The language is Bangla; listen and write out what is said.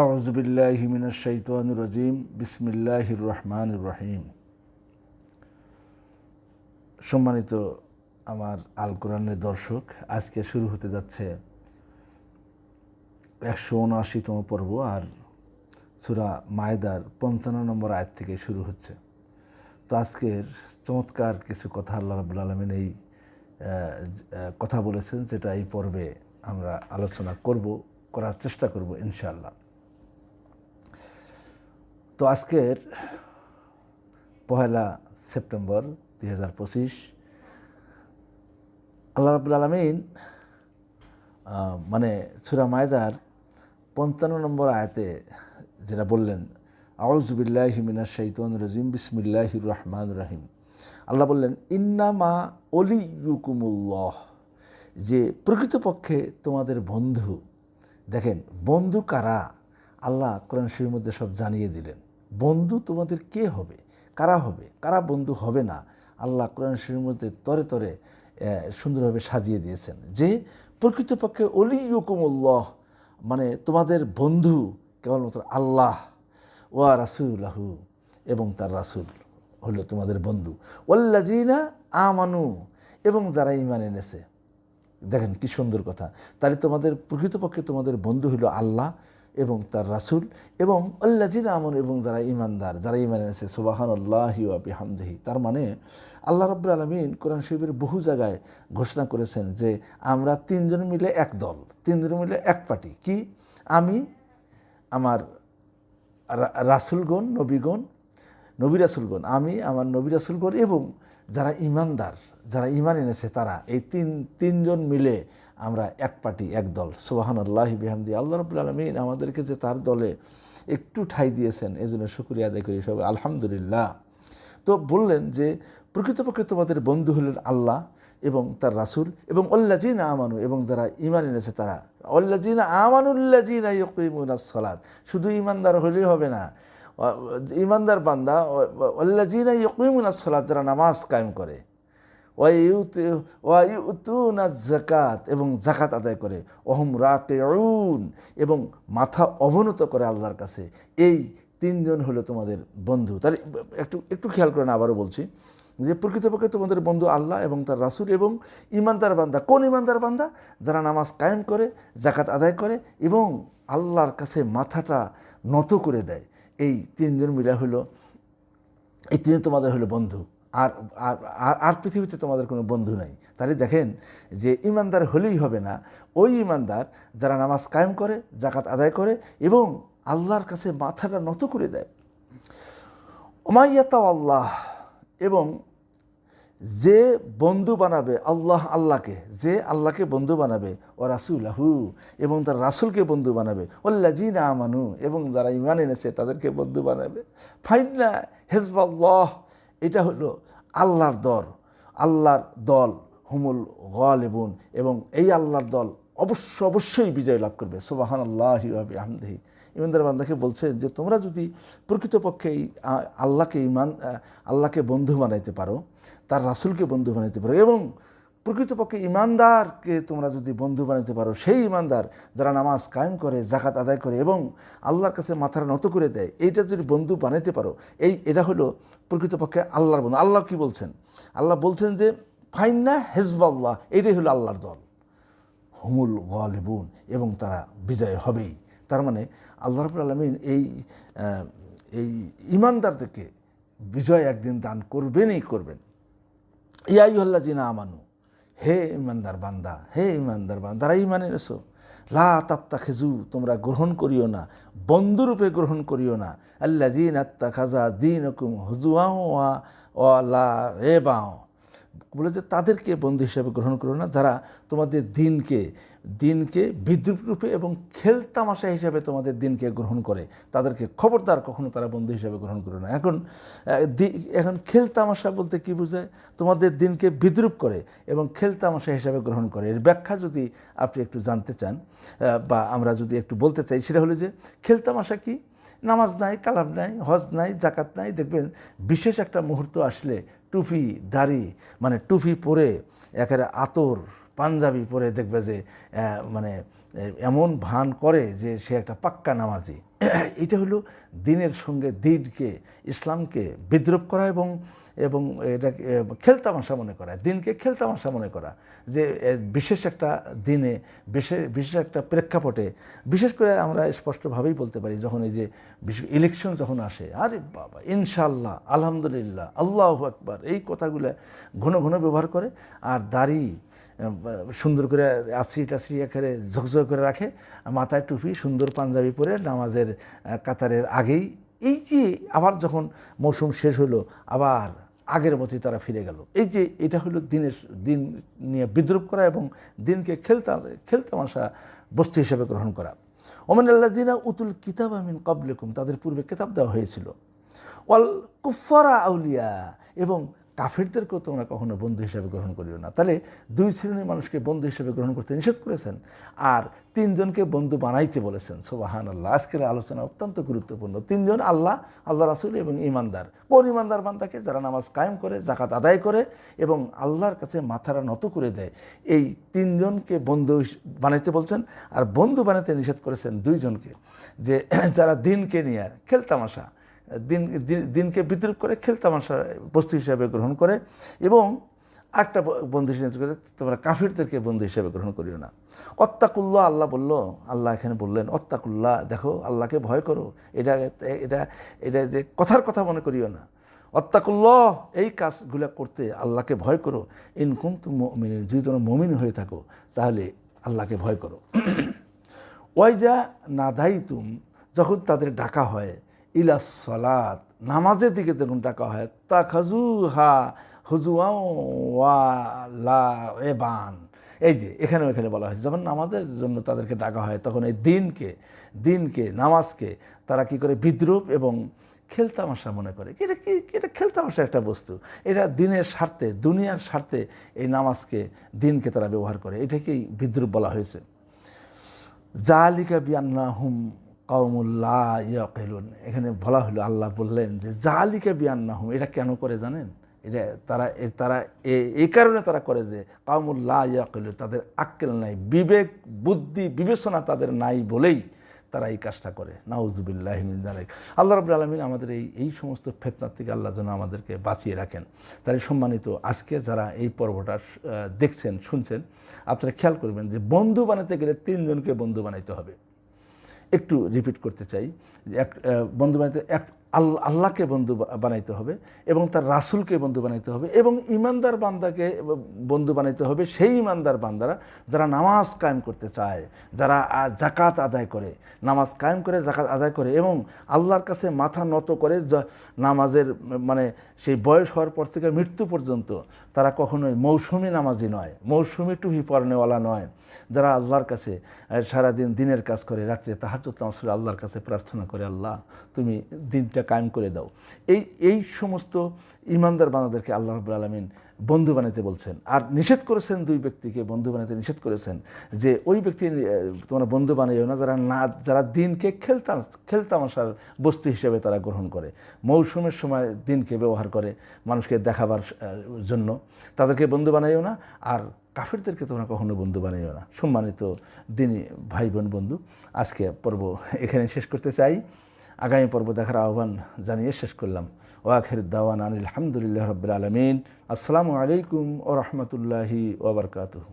আউজবিল্লাহিমিনাশাইতানুরজিম বিসমিল্লাহির রহমান রহিম। সম্মানিত আমার আল কোরআনের দর্শক, আজকে শুরু হতে যাচ্ছে একশো উনআশিতম পর্ব আর সুরা মায়দার পঞ্চান্ন নম্বর আয়াত থেকে শুরু হচ্ছে। তো আজকের চমৎকার কিছু কথা আল্লাহ রাবুল আলমিন এই কথা বলেছেন, যেটা এই পর্বে আমরা আলোচনা করব, করার চেষ্টা করব ইনশাআল্লাহ। তো আজকের পহেলা সেপ্টেম্বর দুই হাজার পঁচিশ, আল্লাহ রাবুল আলমিন মানে সুরা মায়দার পঞ্চান্ন নম্বর আয়াতে যেটা বললেন আউজবিল্লাহ মিনা শৈতন রাজিম, বিসমিল্লাহির রহমান রাহিম। আল্লাহ বললেন, ইন্নামা অলিউকুমুল্লাহ যে প্রকৃতপক্ষে তোমাদের বন্ধু, দেখেন, বন্ধু কারা? আল্লাহ কোরআন শরীর মধ্যে সব জানিয়ে দিলেন। বন্ধু তোমাদের কে হবে? কারা হবে? কারা বন্ধু হবে না? আল্লাহ কোরআন শরীর মধ্যে তরে তরে সুন্দরভাবে সাজিয়ে দিয়েছেন যে, প্রকৃতপক্ষে অলি অলিউকুমুল্লাহ মানে তোমাদের বন্ধু কেবলমাত্র আল্লাহ, ওয়া রাসুলাহু, এবং তার রাসুল হলো তোমাদের বন্ধু। ওল্লাজিনা আমানু, এবং যারা ইমান এনেছে। দেখেন কি সুন্দর কথা। তাহলে তোমাদের, প্রকৃতপক্ষে তোমাদের বন্ধু হলো আল্লাহ এবং তার রাসুল এবং আল্লাজিনা আমন এবং যারা ইমানদার যারা ইমান এনেছে সুবাহান আল্লাহি হামদেহি তার মানে আল্লাহ রব্বুল আলমিন কোরআন শরীফের বহু জায়গায় ঘোষণা করেছেন যে আমরা তিনজন মিলে এক দল, তিনজন মিলে এক পার্টি। কি? আমি, আমার রাসুলগণ, নবীগণ, নবী রাসুলগণ, আমি, আমার নবী রাসুলগণ এবং যারা ইমানদার যারা ইমান এনেছে তারা, এই তিন, তিনজন মিলে আমরা এক পার্টি, এক দল। সোবাহান আল্লাহ বিহামদি, আল্লাহ রবুল আলমিন আমাদেরকে যে তার দলে একটু ঠাই দিয়েছেন এই জন্য শুক্রিয়া আদায় করি সব আলহামদুলিল্লাহ। তো বললেন যে, প্রকৃতপক্ষে তোমাদের বন্ধু হলেন আল্লাহ এবং তার রাসুল এবং অল্লাজিনা আমানু এবং যারা ইমান এনেছে তারা। অল্লাজিনা আমানুল্লাজিনা ইয়কিমুনা সলাদ শুধু ইমানদার হলেই হবে না। ইমানদার বান্দা অল্লাজিনা ইয়কিমুনা সলাদ যারা নামাজ কায়েম করে। জাকাত এবং জাকাত আদায় করে। অহম রাকেউন, এবং মাথা অবনত করে আল্লাহর কাছে। এই তিনজন হলো তোমাদের বন্ধু। তাহলে একটু একটু খেয়াল করেন আবারও বলছি যে প্রকৃতপক্ষে তোমাদের বন্ধু আল্লাহ এবং তার রাসুল এবং ইমানদার বান্দা। কোন ইমানদার বান্দা? যারা নামাজ কায়েম করে জাকাত আদায় করে এবং আল্লাহর কাছে মাথাটা নত করে দেয়। এই তিনজন মিলে হলো, এই তিন তোমাদের হলো বন্ধু। আর আর, আর- পৃথিবীতে তোমাদের কোনো বন্ধু নাই। তাহলে দেখেন যে ইমানদার হলেই হবে না। ওই ইমানদার যারা নামাজ কায়েম করে জাকাত আদায় করে এবং আল্লাহর কাছে মাথাটা নত করে দেয়। ওমাইয়াতাও আল্লাহ এবং যে বন্ধু বানাবে আল্লাহ আল্লাহকে, যে আল্লাহকে বন্ধু বানাবে, ও রাসুলাহু, এবং তার রাসুলকে বন্ধু বানাবে ওল্লাজিনা আমানু, এবং যারা ইমান এনেছে তাদেরকে বন্ধু বানাবে। ফাইনা হেজবাল্লাহ এটা হলো আল্লাহর দর। আল্লাহর দল হুমুল গালেবুন এবং এই আল্লাহর দল অবশ্য অবশ্যই বিজয় লাভ করবে। সোবাহান আল্লাহ আহমদেহি ইমানদার বান্দাকে বলছেন যে, তোমরা যদি প্রকৃতপক্ষে এই আল্লাহকে ইমান আল্লাহকে বন্ধু বানাইতে পারো, তার রাসুলকে বন্ধু বানাইতে পারো এবং প্রকৃতপক্ষে ইমানদারকে তোমরা যদি বন্ধু বানাইতে পারো, সেই ইমানদার যারা নামাজ কায়েম করে জাকাত আদায় করে এবং আল্লাহর কাছে মাথার নত করে দেয়, এইটা যদি বন্ধু বানাইতে পারো, এই, এটা হলো প্রকৃতপক্ষে আল্লাহর বন্ধু। আল্লাহ কি বলছেন? আল্লাহ বলছেন যে, ফাইন্না হেজবাল্লাহ, এইটাই হলো আল্লাহর দল। হুমুল গালেবুন, এবং তারা বিজয় হবেই। তার মানে আল্লাহ রাবুল আলমিন এই এই ইমানদারদেরকে বিজয় একদিন দান করবেনই করবেন। ইয়াইহল্লা জিনা আমানু হে ইমানদার বান্দা, হে ইমানদার বান্দা, তারা ইমানে এসো লা তাত্তা খেজু তোমরা গ্রহণ করিও না, বন্ধুরূপে গ্রহণ করিও না। আল্লা দিন আত্মা খাজা দিন আ ও লা এ বাও বলে যে তাদেরকে বন্ধু হিসাবে গ্রহণ করো না, যারা তোমাদের দিনকে দিনকে বিদ্রুপ রূপে এবং খেলতামাশা হিসাবে তোমাদের দিনকে গ্রহণ করে। তাদেরকে খবরদার কখনো তারা বন্ধু হিসাবে গ্রহণ করো না। এখন এখন খেলতামাশা বলতে কি বোঝায়? তোমাদের দিনকে বিদ্রুপ করে এবং খেলতামাশা হিসাবে গ্রহণ করে। এর ব্যাখ্যা যদি আপনি একটু জানতে চান বা আমরা যদি একটু বলতে চাই, সেটা হলো যে খেলতামাশা কি? নামাজ নাই, কালাম নাই, হজ নাই জাকাত নাই। দেখবেন বিশেষ একটা মুহূর্ত আসলে টুপি, দাড়ি মানে টুপি পরে একেবারে আতর, পাঞ্জাবি পরে দেখবে যে মানে এমন ভান করে যে সে একটা পাক্কা নামাজি। এটা হলো দিনের সঙ্গে দিনকে ইসলামকে বিদ্রুপ করা এবং এবং আহ, খেলতামাশা মনে করা দিনকে খেলতামাশা মনে করা। যে বিশেষ একটা দিনে বিশেষ বিশেষ একটা প্রেক্ষাপটে বিশেষ করে আমরা স্পষ্টভাবেই বলতে পারি যখন এই যে ইলেকশন যখন আসে আরে বাবা ইনশাল্লাহ আলহামদুলিল্লাহ আল্লাহ আকবার এই কথাগুলো ঘন ঘন ব্যবহার করে আর দাড়ি সুন্দর করে আশ্রি টাশ্রি একেবারে ঝকঝক করে রাখে মাথায় টুপি সুন্দর পাঞ্জাবি পরে নামাজের কাতারের আগেই। এই যে আবার যখন মৌসুম শেষ হলো আবার আগের মতোই তারা ফিরে গেল। এই যে এটা হলো দিনের দিন নিয়ে বিদ্রুপ করা এবং দিনকে খেলতা, খেলতামাশা বস্তু হিসেবে গ্রহণ করা। ওমান আল্লাহ জিনা উতুল কিতাব আমিন কাবলেকুম তাদের পূর্বে কিতাব দেওয়া হয়েছিল। ওয়াল কুফারা আউলিয়া, এবং কাফেরদেরকেও তোমরা কখনো বন্ধু হিসেবে গ্রহণ করিও না। তাহলে দুই শ্রেণির মানুষকে বন্ধু হিসেবে গ্রহণ করতে নিষেধ করেছেন আর তিনজনকে বন্ধু বানাইতে বলেছেন। সোবাহান আল্লাহ আজকের আলোচনা অত্যন্ত গুরুত্বপূর্ণ। তিনজন আল্লাহ আল্লাহ রাসুল এবং ইমানদার কোন ইমানদার বান্দাকে? যারা নামাজ কায়েম করে জাকাত আদায় করে এবং আল্লাহর কাছে মাথারা নত করে দেয়। এই তিনজনকে বন্ধু বানাইতে বলছেন আর বন্ধু বানাইতে নিষেধ করেছেন দুইজনকে। যে যারা দিনকে নিয়ে খেলতামাশা দিন, দিন- দিনকে বিদ্রুপ করে খেল খেলতামাশা বস্তু হিসাবে গ্রহণ করে এবং একটা বন্ধু হিসেবে করে, তোমরা কাফিরদেরকে বন্ধু হিসেবে গ্রহণ করিও না। অত্তাকুল্লাহ আল্লাহ বলল, আল্লাহ এখানে বললেন, অত্তাকুল্লাহ, দেখো, আল্লাহকে ভয় করো, এটা এটা এটা যে কথার কথা মনে করিও না। অত্তাকুল্লাহ, এই কাজগুলো করতে আল্লাহকে ভয় করো। ইনকুম তুমি যদি তোমরা মমিন হয়ে থাকো, তাহলে আল্লাহকে ভয় করো। ওয়াইজা নাদাই তুম যখন তাদের ডাকা হয় ইলা সলাত, নামাজের দিকে যখন ডাকা হয় তা খাজু হা হুজুয়া লা এবান। এই যে এখানে এখানে বলা হয়েছে, যখন নামাজের জন্য তাদেরকে ডাকা হয়, তখন এই দিনকে দিনকে, নামাজকে তারা কি করে? বিদ্রুপ এবং খেলতামাশা মনে করে। এটা কি এটা খেলতামাশা একটা বস্তু? এটা দিনের স্বার্থে, দুনিয়ার স্বার্থে এই নামাজকে, দিনকে তারা ব্যবহার করে। এটাকেই বিদ্রুপ বলা হয়েছে। জালিকা বিয়ান্নাহুম কৌমুল্লাহ ইয়াকেলুন। এখানে বলা হলো, আল্লাহ বললেন যে জালিকা বিয়ান্নাহুম এটা কেন করে জানেন? এটা তারা তারা এই কারণে তারা করে যে কাউমুল্লাহ ইয়াকেলু তাদের আক্কেল নাই, বিবেক, বুদ্ধি, বিবেচনা তাদের নাই বলেই তারা এই কাজটা করে। নাউজুবিল্লাহ মিনজালিক আল্লাহ রবুল আলমিন আমাদের এই এই সমস্ত ফেতনার থেকে আল্লাহ যেন আমাদেরকে বাঁচিয়ে রাখেন। তাই সম্মানিত, আজকে যারা এই পর্বটা দেখছেন, শুনছেন, আপনারা খেয়াল করবেন যে, বন্ধু বানাতে গেলে তিনজনকে বন্ধু বানাইতে হবে। একটু রিপিট করতে চাই এক বন্ধু বান্ধব এক আল- আল্লাহকে বন্ধু বানাইতে হবে এবং তার রাসূলকে বন্ধু বানাইতে হবে এবং ইমানদার বান্দাকে বন্ধু বানাইতে হবে সেই ইমানদার বান্দারা যারা নামাজ কায়েম করতে চায়, যারা জাকাত আদায় করে, নামাজ কায়েম করে জাকাত আদায় করে এবং আল্লাহর কাছে মাথা নত করে নামাজের মানে সেই বয়স হওয়ার পর থেকে মৃত্যু পর্যন্ত তারা কখনোই মৌসুমি নামাজি নয়, মৌসুমি টুপি পরনেওয়ালা নয়। যারা আল্লাহর কাছে সারাদিন দিনের কাজ করে, রাত্রে নামাজ আল্লাহর কাছে প্রার্থনা করে, আল্লাহ, তুমি দিনটা কায়েম করে দাও। এই এই সমস্ত ইমানদার বানাদেরকে আল্লাহ রবুল আলমিন বন্ধু বানাতে বলছেন। আর নিষেধ করেছেন দুই ব্যক্তিকে, বন্ধু বানাতে নিষেধ করেছেন যে ওই ব্যক্তি তোমরা বন্ধু বানাইও না, যারা না, যারা দিনকে খেলতাম খেলতামাশার বস্তু হিসেবে তারা গ্রহণ করে। মৌসুমের সময় দিনকে ব্যবহার করে মানুষকে দেখাবার জন্য। তাদেরকে বন্ধু বানাইও না, আর কাফেরদেরকে তোমরা কখনো বন্ধু বানাইও না। সম্মানিত দিনী ভাই বোন বন্ধু, আজকে পর্ব এখানে শেষ করতে চাই। আগামী পর্ব দেখার আহ্বান জানিয়ে শেষ করলাম। ওয়াখের দাওয়ান আনিল আলহামদুলিল্লাহ রবিল আলমিন। আসসালামু আলাইকুম ও রহমতুল্লাহি ওবরকাতহ